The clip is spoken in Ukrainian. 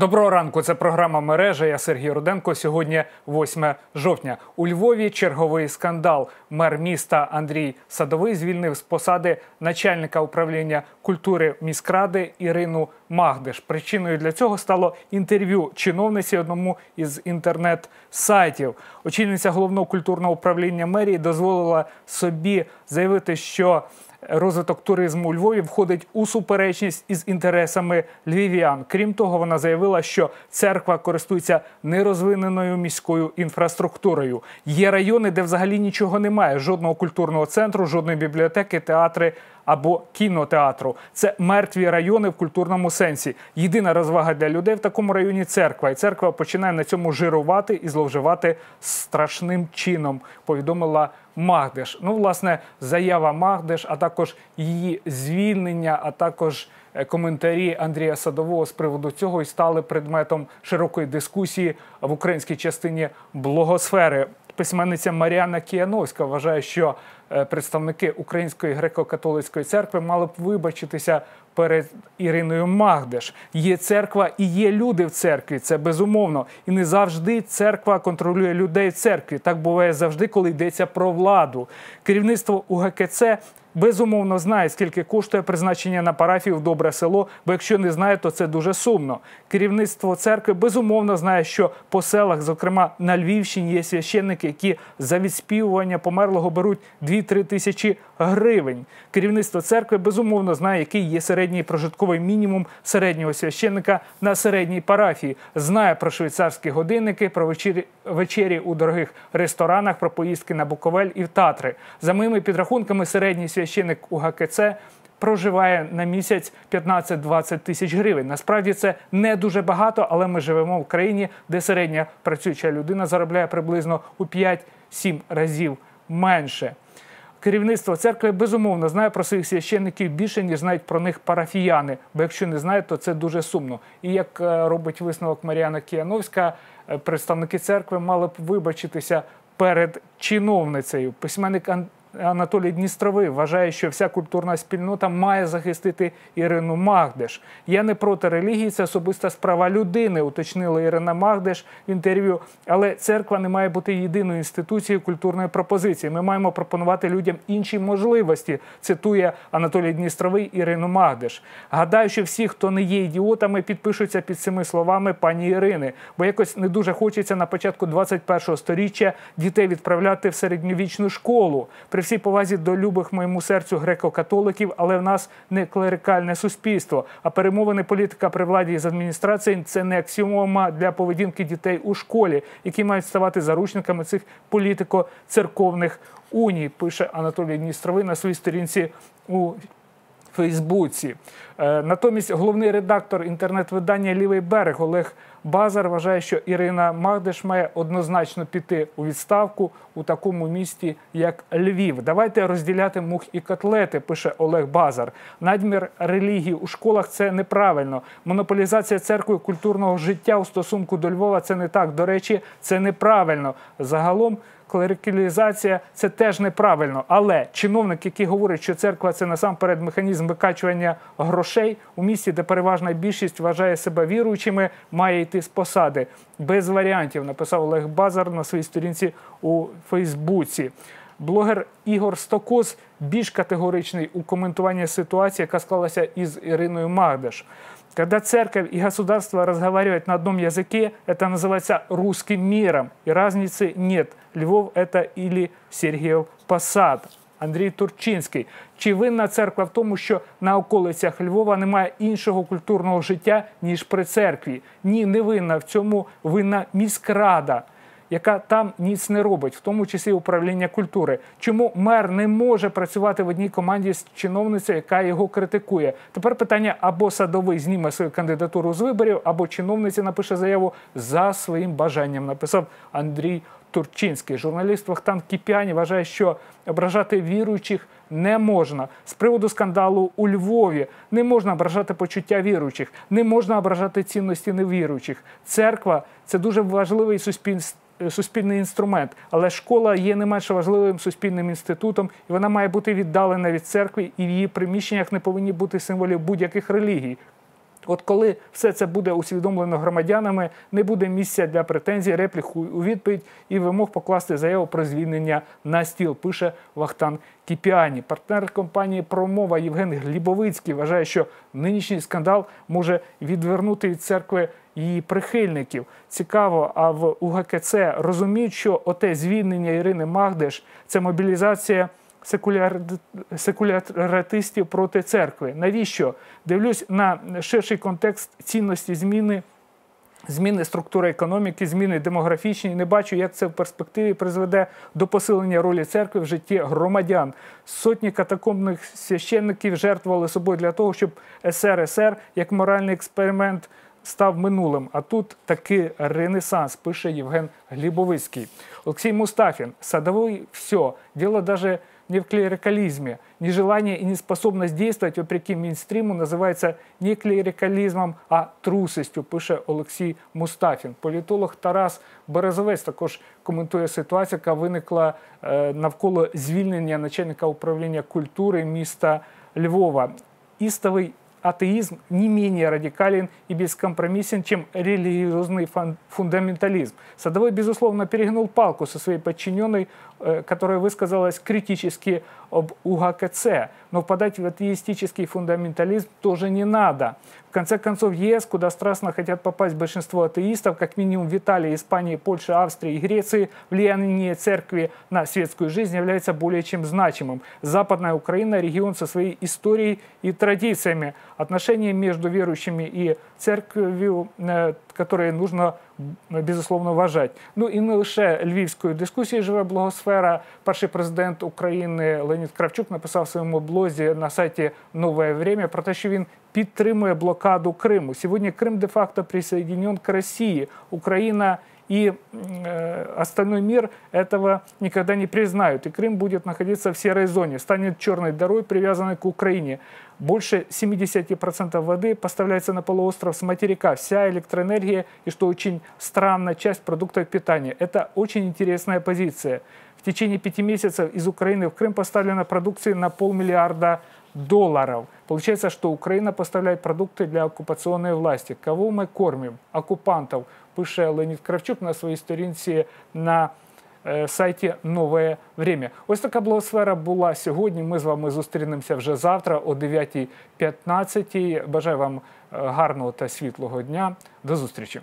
Доброго ранку. Це програма мережа. Я Сергій Руденко. Сьогодні 8 жовтня. У Львові черговий скандал. Мер міста Андрій Садовий звільнив з посади начальника управління культури міськради Ірину Магдиш. Причиною для цього стало інтерв'ю чиновниці одному із інтернет-сайтів. Очільниця головного культурного управління мерії дозволила собі заявити, що розвиток туризму у Львові входить у суперечність із інтересами львів'ян. Крім того, вона заявила, що церква користується нерозвиненою міською інфраструктурою. Є райони, де взагалі нічого немає: жодного культурного центру, жодної бібліотеки, театри. Або кінотеатру це мертві райони в культурному сенсі. Єдина розвага для людей в такому районі церква, і церква починає на цьому жирувати і зловживати страшним чином. Повідомила Магдеш. Ну, власне, заява Магдеш, а також її звільнення, а також е, коментарі Андрія Садового з приводу цього і стали предметом широкої дискусії в українській частині блогосфери. Письменниця Маріана Кіановська вважає, що представники Української греко-католицької церкви мали б вибачитися перед Іриною Магдеш. Є церква і є люди в церкві. Це безумовно. І не завжди церква контролює людей в церкві. Так буває завжди, коли йдеться про владу. Керівництво УГКЦ безумовно знає, скільки коштує призначення на парафію в добре село. Бо якщо не знає, то це дуже сумно. Керівництво церкви безумовно знає, що по селах, зокрема на Львівщині, є священники, які за відспівування померлого беруть 2-3 тисячі гривень. Керівництво церкви безумовно знає, який є середній прожитковий мінімум середнього священника на середній парафії. Знає про швейцарські годинники, про вечері, вечері у дорогих ресторанах, про поїздки на Буковель і в Татри. За моїми підрахунками, середній священник у ГКЦ проживає на місяць 15-20 тисяч гривень. Насправді це не дуже багато, але ми живемо в країні, де середня працююча людина заробляє приблизно у 5-7 разів менше. Керівництво церкви безумовно знає про своїх священників більше, ніж знають про них парафіяни. Бо якщо не знають, то це дуже сумно. І як е, робить висновок Маріана Кіановська, е, представники церкви мали б вибачитися перед чиновницею. Письменник Анатолій Дністровий вважає, що вся культурна спільнота має захистити Ірину Магдеш. Я не проти релігії, це особиста справа людини, уточнила Ірина Магдеш в інтерв'ю. Але церква не має бути єдиною інституцією культурної пропозиції. Ми маємо пропонувати людям інші можливості. Цитує Анатолій Дністровий Ірину Магдеш. Гадаю, що всі, хто не є ідіотами, підпишуться під цими словами пані Ірини, бо якось не дуже хочеться на початку 21-го сторіччя дітей відправляти в середньовічну школу при всій повазі до любих моєму серцю греко-католиків, але в нас не клерикальне суспільство. А перемовини політика при владі з адміністрацією це не аксіома для поведінки дітей у школі, які мають ставати заручниками цих політико-церковних уній. Пише Анатолій Дністровий на своїй сторінці у Фейсбуці. Е, натомість головний редактор інтернет-видання Лівий берег Олег Базар вважає, що Ірина Магдеш має однозначно піти у відставку у такому місті, як Львів. Давайте розділяти мух і котлети, пише Олег Базар. Надмір релігії у школах це неправильно. Монополізація церкви культурного життя у стосунку до Львова це не так. До речі, це неправильно. Загалом клерикалізація це теж неправильно. Але чиновник, який говорить, що церква це насамперед механізм викачування грошей у місті, де переважна більшість вважає себе віруючими, має йти з посади. Без варіантів написав Олег Базар на своїй сторінці у Фейсбуці. Блогер Ігор Стокос більш категоричний у коментуванні ситуації, яка склалася із Іриною Магдаш. Когда церковь и государство разговаривают на одном языке, это называется русским миром. И разницы нет. Львов это или Сергіїв Посад. Андрій Турчинський. Чи винна церква в тому, що на околицях Львова немає іншого культурного життя, ніж при церкві? Ні, не винна. В цьому винна міськрада яка там ніц не робить, в тому числі управління культури. Чому мер не може працювати в одній команді з чиновницею, яка його критикує? Тепер питання або садовий зніме свою кандидатуру з виборів, або чиновниця напише заяву за своїм бажанням. Написав Андрій Турчинський. Журналіст Вахтан Кіпіані вважає, що ображати віруючих не можна. З приводу скандалу у Львові не можна ображати почуття віруючих, не можна ображати цінності невіруючих. Церква це дуже важливий суспільство. Е, суспільний інструмент, але школа є не менш важливим суспільним інститутом, і вона має бути віддалена від церкви, і в її приміщеннях не повинні бути символів будь-яких релігій. От коли все це буде усвідомлено громадянами, не буде місця для претензій, реплік у відповідь і вимог покласти заяву про звільнення на стіл, пише Вахтан Кіпіані. Партнер компанії Промова Євген Глібовицький вважає, що нинішній скандал може відвернути від церкви її прихильників. Цікаво, а в УГКЦ розуміють, що оте звільнення Ірини Магдеш це мобілізація секуляр... секуляристів проти церкви. Навіщо? Дивлюсь на ширший контекст цінності зміни. Зміни структури економіки, зміни демографічні. Не бачу, як це в перспективі призведе до посилення ролі церкви в житті громадян. Сотні катакомбних священників жертвували собою для того, щоб СРСР як моральний експеримент став минулим. А тут таки ренесанс, пише Євген Глібовицький. Олексій Мустафін, садовий все. Діло даже не в клерикализме. Нежелание и неспособность действовать вопреки мейнстриму називається не клерикалізмом, а трусостю, пише Олексій Мустафін. Політолог Тарас Березовець також коментує ситуацію, яка виникла е, навколо звільнення начальника управління культури міста Львова. Істовий атеизм не менее радикален и бескомпромиссен, чем религиозный фундаментализм. Садовой, безусловно, перегнул палку со своей подчиненной, э, которая высказалась критически об УГКЦ. Но впадать в атеистический фундаментализм тоже не надо. В конце концов, ЕС, куда страстно хотят попасть большинство атеистов, как минимум в Италии, Испании, Польше, Австрии и Греции, влияние церкви на светскую жизнь является более чем значимым. Западная Украина – регион со своей историей и традициями. Отношения между верующими и церковью, э, которые нужно безусловно вважать. Ну і не лише львівської дискусії живе блогосфера. Перший президент України Леонід Кравчук написав в своєму блозі на сайті Нове Время про те, що він підтримує блокаду Криму. Сьогодні Крим де-факто присоединен к Росії. Україна и э, остальной мир этого никогда не признают. И Крым будет находиться в серой зоне, станет черной дырой, привязанной к Украине. Больше 70% воды поставляется на полуостров с материка. Вся электроэнергия и, что очень странно, часть продуктов питания. Это очень интересная позиция. В течение пяти месяцев из Украины в Крым поставлена продукция на полмиллиарда долларов. Получается, что Украина поставляет продукты для оккупационной власти. Кого мы кормим? Оккупантов. Пише Леонід Кравчук на своїй сторінці на е, сайті Нове Время. Ось така блогосфера була сьогодні. Ми з вами зустрінемося вже завтра о 9.15. Бажаю вам е, гарного та світлого дня. До зустрічі.